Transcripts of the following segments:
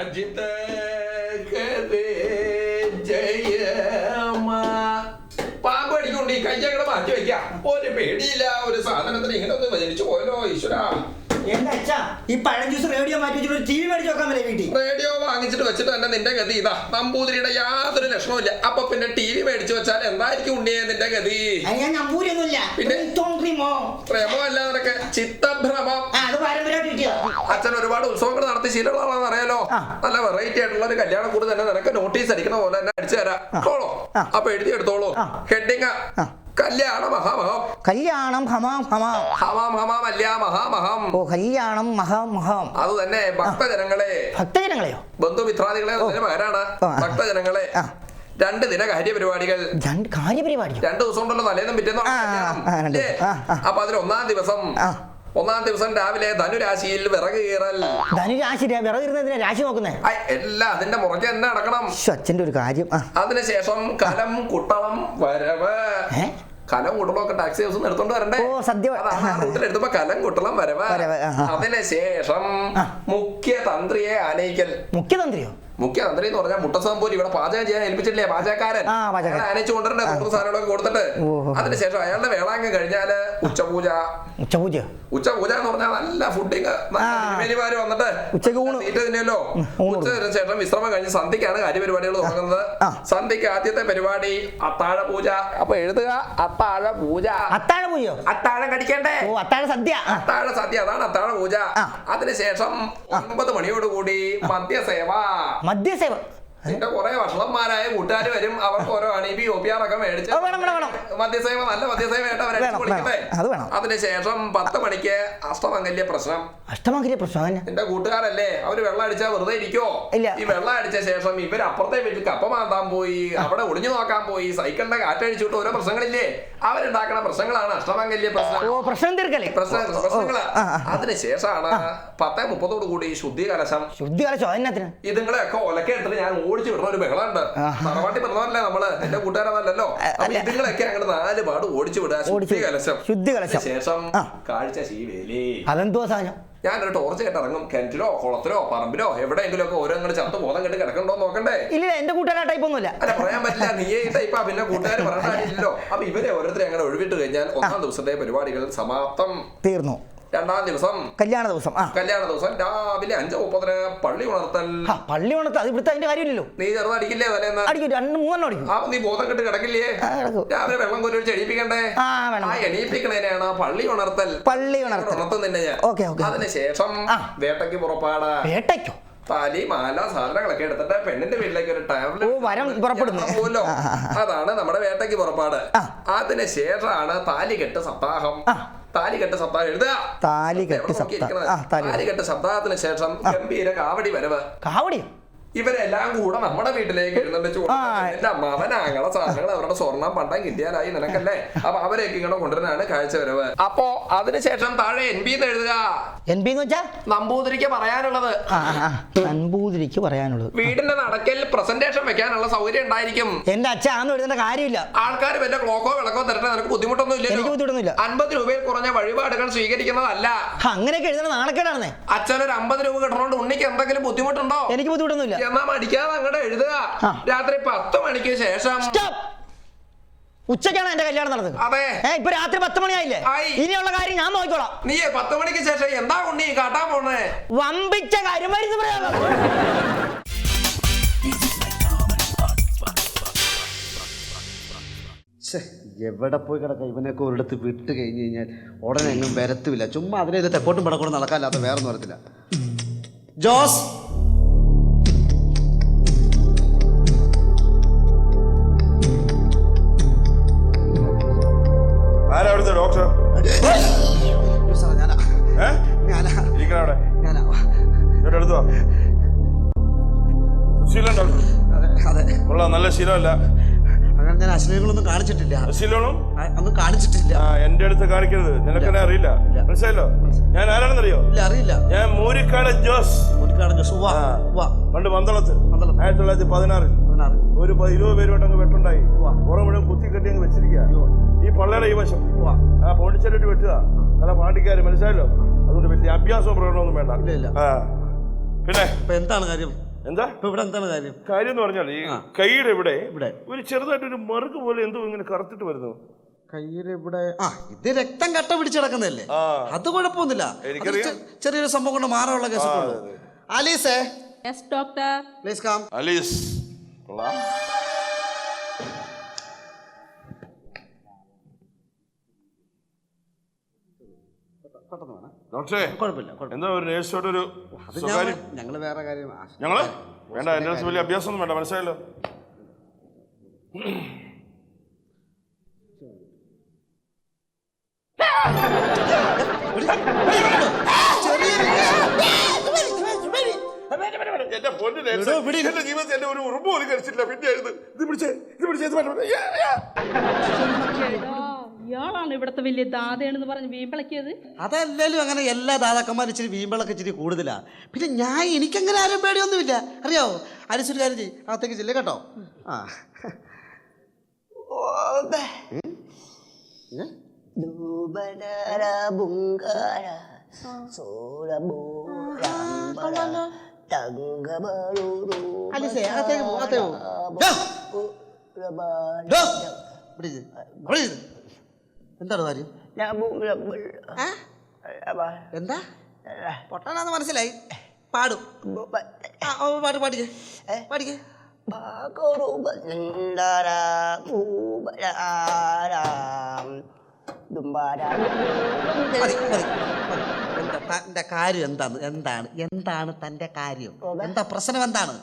അജിത് ജയമ. പാമ്പ് അടിക്കൊണ്ട് ഈ കയ്യങ്ങളെ മാറ്റി വെക്കാം ഒരു പേടിയില്ല ഒരു സാധനത്തിന് ഇങ്ങനെ ഒന്ന് ജനിച്ചു പോയല്ലോ ഈശ്വര. എന്റെ അച്ഛാ? ഈ പഴം ജ്യൂസ് റേഡിയോ മാറ്റി വെച്ചിട്ട് ടി വി മേടിച്ച് വെക്കാൻ പറ്റില്ല വീട്ടിൽ. റേഡിയോ വാങ്ങിച്ചിട്ട് വെച്ചിട്ട് തന്നെ നിന്റെ ഗതി ഇതാ. നമ്പൂതിരിയുടെ യാതൊരു ലക്ഷണമില്ല അപ്പൊ പിന്നെ ടി വി മേടിച്ചു വെച്ചാൽ എന്തായിരിക്കും ഉണ്ണിയെ നിന്റെ ഗതി? അത് ഞാൻ പിന്നെ? തോന്നിമോ പ്രേമമല്ല നിനക്ക്. ചിത്തഭ്രമം. ആ അത് അച്ഛൻ ഒരുപാട് ഉത്സവങ്ങൾ നടത്തി. ശീലമുള്ള ആളാണെന്ന് അറിയാലോ. നല്ല വെറൈറ്റി ആയിട്ടുള്ള ഒരു കല്യാണം കൂടി തന്നെ നിനക്ക് നോട്ടീസ് അടിക്കണ പോലെ തന്നെ അടിച്ചു തരാം. ആ. അപ്പൊ എഴുതി എടുത്തോളൂ. ഹെഡിങ് കല്യാണ മഹാമഹം കല്യാണം ഹമാം ഹമാം. ഹമാം ഹമാം അല്ല മഹാമഹം ഓ കല്യാണം മഹാമഹം മഹാം. അത് തന്നെ ഭക്തജനങ്ങളെ. ഭക്തജനങ്ങളെയോ? ബന്ധുമിത്രാദികളെ ആ. ഭക്തജനങ്ങളെ. രണ്ട് ദിന കാര്യപരിപാടികൾ രണ്ട് കാര്യപരിപാടിയോ? രണ്ട് ദിവസം ഉണ്ടല്ലോ തലേന്നും പിറ്റേന്നും. അപ്പൊ അതിൽ ഒന്നാം ദിവസം. ഒന്നാം ദിവസം രാവിലെ ധനുരാശിയിൽ വിറക് കീറൽ. ധനുരാശി വിറകിരുന്നതിനെ രാശി നോക്കുന്നേ? എല്ലാം അതിന്റെ മുറയ്ക്ക് തന്നെ അടക്കണം അച്ഛന്റെ ഒരു കാര്യം. അതിനുശേഷം കലം കുട്ടളം വരവ്? കലം കുട്ടളമൊക്കെ ടാക്സി ഹൗസ് എടുത്തോണ്ട് വരണ്ടേ? എടുത്തപ്പോ കലം കുട്ടളം വരവ്. അതിനുശേഷം മുഖ്യ തന്ത്രിയെ ആനയിക്കൽ. മുഖ്യതന്ത്രിയോ? മുഖ്യ തന്ത്രി എന്ന് പറഞ്ഞാൽ മുട്ടസാമ്പൂരി ഇവിടെ പാചകം ചെയ്യാൻ ഏൽപ്പിച്ചില്ലേ പാചകക്കാരൻ? കൊണ്ടുവരണ്ടേ? തൊട്ടു സാധനങ്ങളൊക്കെ കൊടുത്തിട്ട്. അതിനുശേഷം അയാളുടെ വേളാങ്കം കഴിഞ്ഞാൽ ഉച്ചപൂജ. ഉച്ചപൂജ എന്ന് പറഞ്ഞാൽ നല്ല ഫുഡിങ്. തിരുമേനിമാര് വന്നിട്ട് ഉച്ചയ്ക്ക് ഊണ്. തീറ്റ ഊണ് ശേഷം വിശ്രമം കഴിഞ്ഞ് സന്ധ്യക്കാണ് കാര്യപരിപാടികൾ തുടങ്ങുന്നത്. സന്ധ്യക്ക് ആദ്യത്തെ പരിപാടി അത്താഴ പൂജ അപ്പൊ എഴുതുക അത്താഴ പൂജ അത്താഴ പൂജയോ അത്താഴം കടിക്കണ്ടേ? ഓ അത്താഴ സദ്യ. അത്താഴ സദ്യ അതാണ് അത്താഴ പൂജ. അതിനുശേഷം ഒമ്പത് മണിയോടുകൂടി മദ്യസേവ. മദ്യസേവ. നിന്റെ കുറെ വഷളന്മാരായ കൂട്ടുകാർ വരും. അവർക്ക് ഓരോ. മദ്യസേവ നല്ല മദ്യസേവയായിട്ട് അവരെ വിളിക്കട്ടെ. അതിനുശേഷം പത്ത് മണിക്ക് അഷ്ടമംഗല്യ പ്രശ്നം. അഷ്ടമംഗല്യ പ്രശ്നം തന്നെ നിന്റെ കൂട്ടുകാരല്ലേ അവർ വെള്ളം അടിച്ചാൽ വെറുതെ ഇരിക്കോ. ഈ വെള്ളം അടിച്ച ശേഷം ഇവർ അപ്പുറത്തെ വീട്ടിൽ കപ്പ മാന്താൻ പോയി അവിടെ ഒളിഞ്ഞു നോക്കാൻ പോയി സൈക്കിളിന്റെ കാറ്റഴിച്ചിട്ട് ഓരോ പ്രശ്നങ്ങളില്ലേ? അവരുണ്ടാക്കണ പ്രശ്നങ്ങളാണ് അഷ്ടമംഗല്യ പ്രശ്നം. പ്രശ്നം പ്രശ്നങ്ങൾ. അതിനുശേഷമാണ് പത്തേ മുപ്പതോട് കൂടി ശുദ്ധി കലശം ശുദ്ധി കലശോ ഇതുങ്ങളെയൊക്കെ ഒലക്കെടുത്തിട്ട് ഞാൻ ഓടിച്ചു വിടുന്ന ഒരു ബഹളമുണ്ട്. തറവാട്ടി പറഞ്ഞതല്ലേ നമ്മൾ? എന്റെ കൂട്ടുകാരതല്ലോ അപ്പൊ ഇതുങ്ങളൊക്കെ അങ്ങനെ നാല് പാട് ഓടിച്ചു വിടുക. ശുദ്ധി. കലശം. ശുദ്ധി കലശം. ശേഷം. കാഴ്ച ശീവേലി. അതെന്തോ സാധനം? ഞാനൊരു ടോർച്ച് ആയിട്ട് ഇറങ്ങും. കിണറ്റിലോ കുളത്തിലോ പറമ്പിലോ എവിടെയെങ്കിലും ഒക്കെ ഓരോ അങ്ങോട്ട് ചത്ത് ബോധം കെട്ട് കിടക്കണ്ടോ നോക്കണ്ടേ? ഇല്ല എന്റെ കൂട്ടുകാരാ ടൈപ്പ് ഒന്നുമില്ല. അല്ല പറയാൻ പറ്റില്ല. നീ ഈ ടൈപ്പാ പിന്നെ കൂട്ടുകാർ പറഞ്ഞില്ലല്ലോ അപ്പൊ ഇവരെ ഓരോരുത്തരെ അങ്ങനെ ഒഴിവിട്ട് കഴിഞ്ഞാൽ ഒന്നാം ദിവസത്തെ പരിപാടികൾ സമാപ്തം. തീർന്നു. രണ്ടാം ദിവസം കല്യാണ ദിവസം ആ. കല്യാണ ദിവസം രാവിലെ അഞ്ച് മുപ്പതിന് പള്ളി ഉണർത്തൽ. പള്ളി ഉണർത്ത് അത് ഇവിടുത്തെ അതിന്റെ കാര്യമില്ലല്ലോ. നീ ചെറുതടിക്കില്ലേ തലേന്ന് അടിക്കും രണ്ട് മൂന്നെണ്ണം അടിക്കും. ആ നീ ബോധം കെട്ട് കിടക്കില്ലേ? ആ, കിടക്കും. രാവിലെ വെള്ളം കോരി എണീപ്പിക്കണ്ടേ? ആ വേണം ആ എണീപ്പിക്കണേനെയാണ് പള്ളി ഉണർത്തൽ. പള്ളി ഉണർത്തൽ. ഉണർത്തുന്നില്ല ഞാൻ. Okay okay. അതിനുശേഷം ആ. വേട്ടയ്ക്ക് പുറപ്പാട്. വേട്ടയ്ക്കോ? താലി മാല സാധനങ്ങളൊക്കെ എടുത്തിട്ട് പെണ്ണിന്റെ വീട്ടിലേക്ക് ഒരു ട്രാവലർ ഓ, വരം പുറപ്പെടുന്നു. പോലോ ആ, ആ, ആ. അതാണ് നമ്മുടെ വേട്ടയ്ക്ക് പുറപ്പാട്. ആ. അതിന് ശേഷമാണ് താലികെട്ട് സപ്താഹം. ആ. താലികെട്ട് സപ്താഹം എഴുതുക. താലികെട്ട് സപ്താഹം. ആ, താലികെട്ട്. താലികെട്ട് സപ്താഹത്തിന് ശേഷം ഗംഭീര കാവടി വരവ്. കാവടി? ഇവരെല്ലാം കൂടെ നമ്മുടെ വീട്ടിലേക്ക് എഴുന്നള്ളിച്ചു ആ. എന്റെ അമ്മാവൻ ആങ്ങളെ സാധനങ്ങൾ അവരുടെ സ്വർണം പണ്ടം കിട്ടിയാലായി നിനക്കല്ലേ? അപ്പൊ അവരെയൊക്കെ ഇങ്ങനെ കൊണ്ടുവരാനാണ് കാഴ്ചവരവ്. അപ്പോ അതിനുശേഷം താഴെ എൻ ബി എന്ന് എഴുതുക. എൻ പി എന്ന് നമ്പൂതിരിക്ക് പറയാനുള്ളത്. ആ. പറയാനുള്ളത് വീടിന്റെ നടക്കൽ പ്രസന്റേഷൻ വെക്കാനുള്ള സൗകര്യം ഉണ്ടായിരിക്കും. എന്റെ അച്ഛൻ ആന്ന് എഴുതേണ്ട കാര്യമില്ല. ആൾക്കാർ വല്ല ക്ലോക്കോ വിളക്കോ തരട്ടെ നിനക്ക് ബുദ്ധിമുട്ടൊന്നും എനിക്ക് ഇല്ലല്ലോ ബുദ്ധിമുട്ടൊന്നുമില്ല. അൻപത് രൂപയിൽ കുറഞ്ഞ വഴിപാടുകൾ സ്വീകരിക്കുന്നതല്ല. അങ്ങനെയൊക്കെ അങ്ങനെയൊക്കെ എഴുതണ നാണക്കേടാണെന്നേ. അച്ഛനൊരു അമ്പത് രൂപ കിട്ടണോണ്ട് ഉണ്ണിക്ക് എന്തെങ്കിലും ബുദ്ധിമുട്ടുണ്ടോ? എനിക്ക് ബുദ്ധിമുട്ടൊന്നുമില്ല. എന്നാ മടിക്കാതെ അങ്ങോട്ട് എഴുതുക. ആ. രാത്രി പത്ത് മണിക്ക് ശേഷം Stop. ഉച്ചയ്ക്കാണ് എന്റെ കല്യാണം നടന്നത്. അതെ. ഏ ഇപ്പൊ രാത്രി പത്ത് മണിയായില്ലേ? ആയി. ഇനിയുള്ള കാര്യം ഞാൻ നോക്കിക്കോളാം. നീ പത്ത് മണിക്ക് ശേഷം എന്താ ഉണ്ണി? കാട്ടാൻ പോണേ. വമ്പിച്ച കാര്യം മരുന്ന് പ്രയോഗം. എവിടെ പോയി കിടക്കാം? ഇവനൊക്കെ ഒരിടത്ത് വിട്ട് കഴിഞ്ഞ് കഴിഞ്ഞാൽ ഉടനെ എങ്ങും വരത്തുമില്ല ചുമ്മാ അതിനെ ഇത് തെപ്പോട്ടും പടക്കോട്ടും നടക്കാനില്ലാത്ത വേറെ ഒന്നും വരത്തില്ല. ജോസ് ശീലമല്ല. അങ്ങനെ ഞാൻ അശ്ലീലങ്ങളൊന്നും കാണിച്ചിട്ടില്ല. ശീലമാണോ ഒന്നും കാണിച്ചിട്ടില്ല. ആ എന്റെ അടുത്ത് കാണിക്കരുത്. നിനക്കെന്നെ അറിയില്ല. മനസ്സിലായല്ലോ? ഞാൻ ആരാണെന്നറിയോ? ഇല്ല അറിയില്ല. ഞാൻ മൂരിക്കാട് ജോസ്. മൂരിക്കാട് ജോസ്. വാ വാ പണ്ട് മന്ദളത്ത്. പന്തളത്ത്. ആയിരത്തി തൊള്ളായിരത്തി പതിനാറിൽ. പതിനാറ്. ഒരു ഇരുപത് പേരുമായിട്ട് അങ്ങ് വെട്ടുണ്ടായി. പുറം മുഴുവൻ കുത്തി കെട്ടി അങ്ങ് വെച്ചിരിക്കുക ഈ പള്ളയുടെ ഈ വശം. ആ പോണ്ടിച്ചേരി വെട്ടുക. അല്ല പാണ്ടിക്കാര് മനസ്സിലായല്ലോ? അതുകൊണ്ട് വലിയ അഭ്യാസവും പ്രകടനമൊന്നും വേണ്ട. ഇല്ല, ഇല്ല. പിന്നെ? എന്താണ് കാര്യം? എന്താ? ഇപ്പൊ ഇവിടെ എന്താണ് കാര്യം? കാര്യം എന്ന് പറഞ്ഞാൽ ഈ. കൈയുടെ ഇവിടെ ഇവിടെ. ഒരു ചെറുതായിട്ടൊരു മറുക് പോലെ എന്തോ ഇങ്ങനെ കറുത്തിട്ട് വരുന്നു. കയ്യിൽ ഇവിടെ. ആ ഇത് രക്തം കട്ട പിടിച്ച് കിടക്കുന്നതല്ലേ. അത് കുഴപ്പമൊന്നുമില്ല. എനിക്കറിയാം. അത് ചെ- ചെറിയൊരു സംഭവം കൊണ്ട് മാറാനുള്ള കേസ് ഉള്ളൂ. അതെ, ഡോക്ടർ പ്ലീസ് കാം അലീസ്. കൊള്ളാം. ഡോക്ടറെ കുഴപ്പമില്ല കുഴപ്പമില്ല. എന്താ ഒരു നേഴ്സോട് ഒരു അത് സ്വകാര്യം? ഞങ്ങൾ വേറെ കാര്യം ഞങ്ങൾ? വേണ്ട എന്റെ അടുത്ത് വലിയ അഭ്യാസമൊന്നും വേണ്ട മനസ്സിലായല്ലോ? എന്റെ ഇരി. എന്റെ ജീവിതത്തിൽ എന്റെ ഒരു ഉറുമ്പ് പോലും കഴിച്ചിട്ടില്ല. പിന്നെ ഇത് ഇത് പിടിച്ചേ ഇത് പിടിച്ചേ. ഇത് യാ. ഇയാളാണ് ഇവിടുത്തെ വലിയ ദാതയാണെന്ന് പറഞ്ഞ് വീമ്പിളക്കിയത് അതല്ലല്ലോ അങ്ങനെ എല്ലാ ദാതാക്കന്മാരും ഇച്ചിരി വീമ്പിളൊക്കെ ഇച്ചിരി കൂടുതലാ പിന്നെ ഞാൻ എനിക്കങ്ങനെ ആരും പേടിയൊന്നുമില്ല അറിയാവോ അരിച്ചൊരു കാര്യം ചെയ്യും അകത്തേക്ക് ചെല്ലേ കേട്ടോ ആ ഉം? ഏ? ദൂബനര ബുങ്കാര സോരബോരാമ്പര തങ്കബരൂരു അലിസേ, അകത്തേക്ക് പോ, അകത്തേക്ക് പോ. ഡോ! ഡോ! ഇവിടെ ഇരി. അവിടെ ഇരി. എന്താണ് കാര്യം? എന്താ? പൊട്ടാണെന്ന് മനസ്സിലായി. പാടും. പാട്ട് പാടിക്കേ. പാടിക്കേ. തന്റെ കാര്യം എന്താണ്? എന്താണ്? എന്താണ് തന്റെ കാര്യം? എന്താ പ്രശ്നം എന്താണ്?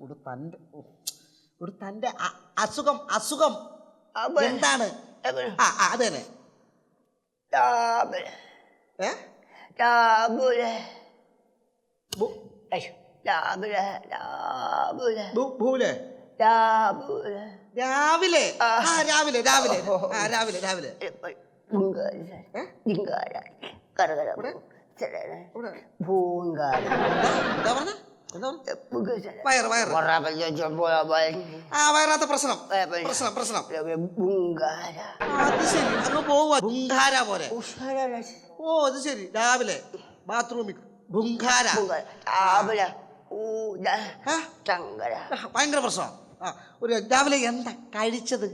ഒരു തന്റെ ഒരു തന്റെ അസുഖം അസുഖം. എന്താണ്? ആ ആ, അത് തന്നെ. ഏ? ഭൂ- ഭൂ- ഭൂലെ രാവിലെ. ആ. രാവിലെ രാവിലെ. ആ രാവിലെ രാവിലെ. ഭൂങ്കാര എന്താ എന്താ പറഞ്ഞ എന്താ പറഞ്ഞ? വയറ് വയറ്. ആ വയറാത്ത പ്രശ്നം. പ്രശ്നം പ്രശ്നം. അത് ശരി. അങ്ങ് ബുങ്കാര പോലെ ഓ അത് ശരി. രാവിലെ ബാത്റൂമിൽ ബുങ്കാര. രാവിലെ ഭയങ്കര പ്രശ്നം. ആ ഒരു രാവിലെ എന്താ കഴിച്ചത്?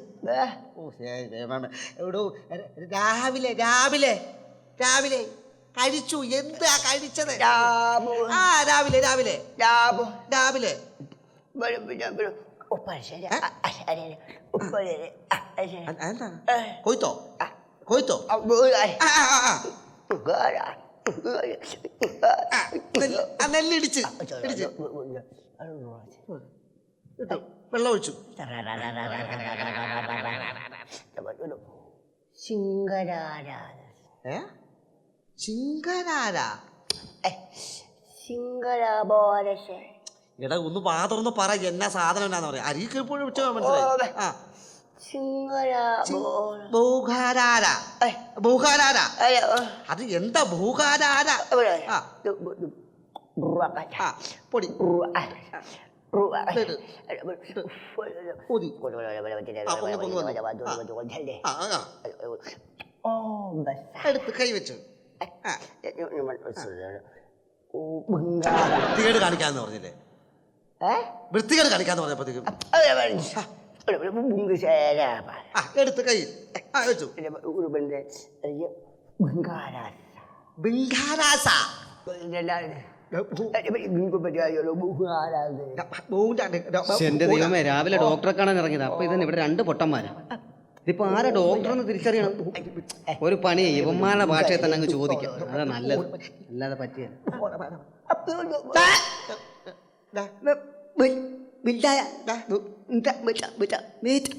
ഓ ശരി എവിടോ രാവിലെ രാവിലെ രാവിലെ കഴിച്ചു എന്താ കഴിച്ചത് ആ രാവിലെ രാവിലെ രാവിലെ കൊയ്ത്തോ കൊയ്ത്തോ നെല്ലിടിച്ച് വെള്ളം ഒഴിച്ചു ശിങ്കരാരാധന ഏ സിംഗരാബോരശ എടാ ഒന്ന് പാത്രം പറ എന്നാ സാധനം എന്നാന്ന് പറയാ. അരി കീഴ്പ്പോഴും വെച്ചാൽ മനസ്സിലായി. ആ. അത് എന്താ ആ. പൊടി. എടുത്ത് കൈവച്ചു വൃത്തികേട് കാണിക്കാന്ന് പറഞ്ഞില്ലേ? വൃത്തികേട് കാണിക്കാന്ന് പറഞ്ഞപ്പോഴത്തേക്കും എടുത്ത് കൈ. വെച്ചു. ഉറുബന്റെ പക്ഷെ എന്റെ ദൈവമേ രാവിലെ ഡോക്ടറെ കാണാൻ ഇറങ്ങിയത്. അപ്പൊ ഇതന്നെ ഇവിടെ രണ്ട് പൊട്ടന്മാരാ. ഇതിപ്പോ ആരാ ഡോക്ടർ എന്ന് തിരിച്ചറിയണം? ഒരു പണി ഇവന്മാരുടെ ഭാഷയെ തന്നെ അങ്ങ് ചോദിക്കാം. അതാ നല്ലത്. അല്ലാതെ പറ്റിയ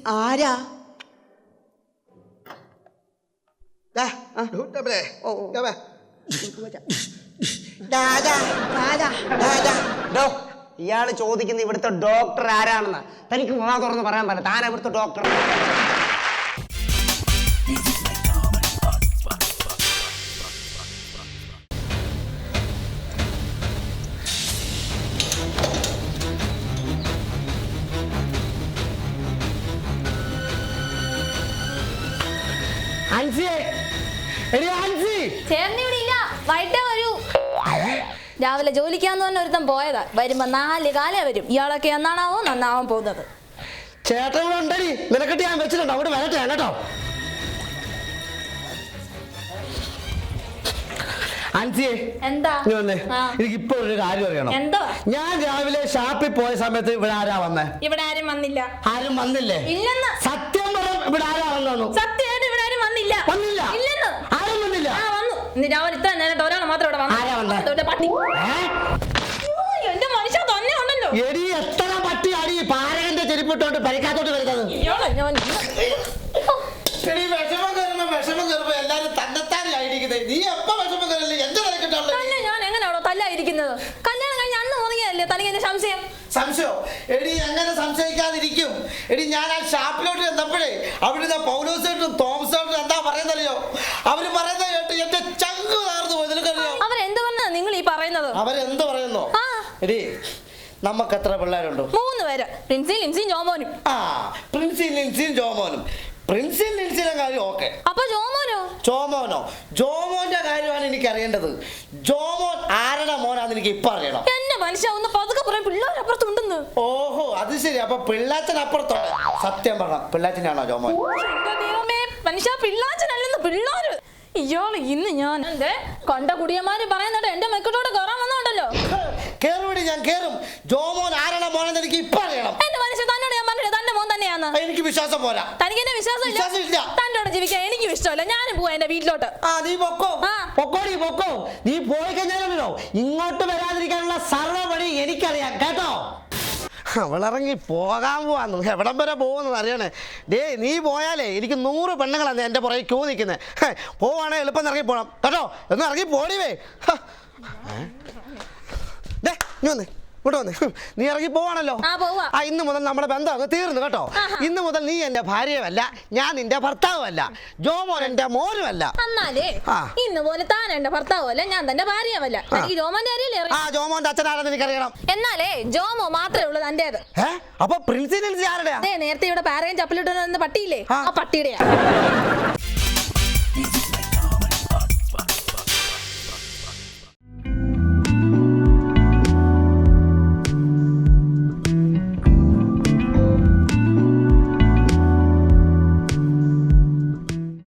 ആരാ? ഇയാൾ ചോദിക്കുന്ന ഇവിടുത്തെ ഡോക്ടർ ആരാണെന്ന്? തനിക്ക് മാ തുറന്ന് പറയാൻ പറ്റില്ല. താൻ ഇവിടുത്തെ ഡോക്ടർ. ചേർന്ന് ഇവിടെ ഇല്ല. വൈകിട്ടേ വരൂ. രാവിലെ ജോലിക്കാന്ന് പറഞ്ഞ ഒരുത്തൻ പോയതാ. വരുമ്പോ നാല് കാലേ വരും. ഇയാളൊക്കെ എന്നാണാവോ? നന്നാവാൻ പോകുന്നത്. ചേട്ടൻ ഇവിടെ ഉണ്ടടി. നിനക്കിട്ട് ഞാൻ വെച്ചിട്ടുണ്ട്. അവിടെ വരട്ടെ കേട്ടോ. അൻസിയെ എന്താ? നീ വന്നേ. ആ. എനിക്ക് ഇപ്പൊ ഒരു കാര്യം അറിയണം. എന്തോ? ഞാൻ രാവിലെ ഷാപ്പിൽ പോയ സമയത്ത് ഇവിടെ ആരാ വന്നേ? ഇവിടെ ആരും വന്നില്ല. ആരും വന്നില്ലേ? ഇല്ലെന്ന്. സത്യം പറ ഇവിടെ ആരാ വന്നു ആരും വന്നില്ല. ഇല്ലെന്ന്. ആരും വന്നില്ല. ആ വന്നു. ഇന്ന് രാവിലെ ഇത്ര നേരത്തെ ഒരാൾ മാത്രം ഇവിടെ ആരാ വന്നേ? വന്നു അതുകൊണ്ട് പട്ടി. ഏ? അയ്യോ, എന്റെ മനുഷ്യ തന്നെ ഉണ്ടല്ലോ. എടി എത്ര പട്ടി അടി പാരകന്റെ ചെരുപ്പിട്ടോണ്ട് പരിക്കാത്തോട്ട് വരുന്നത്? ഇയാളെ ഞാൻ എടി വിഷമം കയറുമ്പോ വിഷമം കയറുമ്പോ എല്ലാരും തന്നെത്താനായിരിക്കുന്നത് നീ എപ്പോ വിഷമം കയറില്ല? എന്റെ നിലക്കിട്ടുള്ളത് തന്നെ ഞാൻ എങ്ങനെയാണോ തല്ലായിരിക്കുന്നത്? കല്യാണം കഴിഞ്ഞ അന്ന് മുതലല്ലേ തനിക്ക് എന്റെ സംശയം സംശയം? എടി എങ്ങനെ സംശയിക്കാതിരിക്കും. എടി ഞാൻ ആ ഷാപ്പിലോട്ട് ചെന്നപ്പോഴേ അവിടുന്ന് പൗലോസോട്ടും തോമസോട്ടും എന്താ പറയുന്നറിയോ അവർ പറയുന്നത് കേട്ട് എന്റെ ചങ്ക് താർന്നു പോയി. നിനക്കറിയോ അവരെന്ത് പറഞ്ഞാ നിങ്ങൾ ഈ പറയുന്നത്? അവരെന്ത് പറയുന്നു. എടി നമുക്ക് എത്ര പിള്ളേരുണ്ടോ? മൂന്ന് പേര്. ലിൻസിയും ജോമോനും. ആ ലിൻസിയും ജോമോനും. പ്രിൻസിൻ ലിൻസിന്റെ കാര്യം ഓക്കെ. അപ്പൊ ജോമോനോ? ജോമോനോ. ജോമോന്റെ കാര്യമാണ് എനിക്ക് അറിയേണ്ടത് ജോമോൻ ആരുടെ മോനാന്ന് എനിക്ക് ഇപ്പൊ അറിയണം. എന്നെ മനുഷ്യ ഒന്ന് പതുക്കെ പറയാൻ പിള്ളേരപ്പുറത്തുണ്ടെന്ന് ഓഹോ അത് ശരി. അപ്പൊ പിള്ളാച്ചൻ അപ്പുറത്തുണ്ട്. സത്യം പറ പിള്ളാച്ചനാണോ ജോമോൻ? എന്റെ ദൈവമേ മനുഷ്യ പിള്ളാച്ചനല്ലെന്ന് പിള്ളേര്. ഇയാൾ ഇന്ന് ഞാൻ എന്റെ കണ്ട കുടിയന്മാര് പറയുന്നുണ്ട് എന്റെ മെക്കട്ടോട് കയറാൻ വന്നോണ്ടല്ലോ. കേറുപടി ഞാൻ കേറും. ജോമോൻ ആരുടെ മോനെന്ന് എനിക്ക് ഇപ്പൊ അറിയണം. എന്റെ മനുഷ്യ എനിക്ക് വിശ്വാസം പോരാ. തനിക്ക് എന്നെ വിശ്വാസമില്ല? വിശ്വാസമില്ല. തന്റെ കൂടെ ജീവിക്കാൻ എനിക്ക് ഇഷ്ടമല്ല. ഞാനും പോവാ എന്റെ വീട്ടിലോട്ട്. ആ നീ പൊക്കോ. ആ. പൊക്കോടി പൊക്കോ. നീ പോയി കഴിഞ്ഞാലോ ഇങ്ങോട്ട് വരാതിരിക്കാനുള്ള സർവ വഴി എനിക്കറിയാം. കേട്ടോ? അവളിറങ്ങി പോകാൻ പോവാന്ന്. എവിടം വരെ പോകുന്നത് അറിയണേ? ഡേ നീ പോയാലേ എനിക്ക് നൂറ് പെണ്ണുങ്ങളാണ് എന്റെ പുറകെ ക്യൂ നിൽക്കുന്നത് പോവാണെ എളുപ്പം ഇറങ്ങി പോകണം കേട്ടോ? ഒന്ന് ഇറങ്ങി പോടിവേ ഹ. ഏ? ദേ, ഇങ്ങ് വന്നേ. ഇങ്ങോട്ട് വന്നേ. നീ ഇറങ്ങി പോവാണല്ലോ. ആ, ഇന്ന് മുതൽ നമ്മുടെ ബന്ധം അങ്ങ് തീർന്നു കേട്ടോ. ഇന്ന് മുതൽ നീ എന്റെ ഭാര്യയുമല്ല ഞാൻ നിന്റെ ഭർത്താവുമല്ല ജോമോൻ എന്റെ മോനുമല്ല. എന്നാലേ. ഇന്ന് പോലെ താൻ എന്റെ ഭർത്താവല്ല ഞാൻ തന്റെ ഭാര്യയുമല്ല. ജോമോന്റെ ആ ജോമോന്റെ അച്ഛനാണെന്ന് എനിക്കറിയണം. എന്നാലേ ജോമോ മാത്രമേ ഉള്ളൂ തന്റേത്. ഏ? അപ്പൊ പ്രിൻസിനൽസ് ആരുടെയാ? നേരത്തെ ഇവിടെ പാരയും ചപ്പലിട്ടു പട്ടിയില്ലേ. ആ പട്ടിയുടെയാ.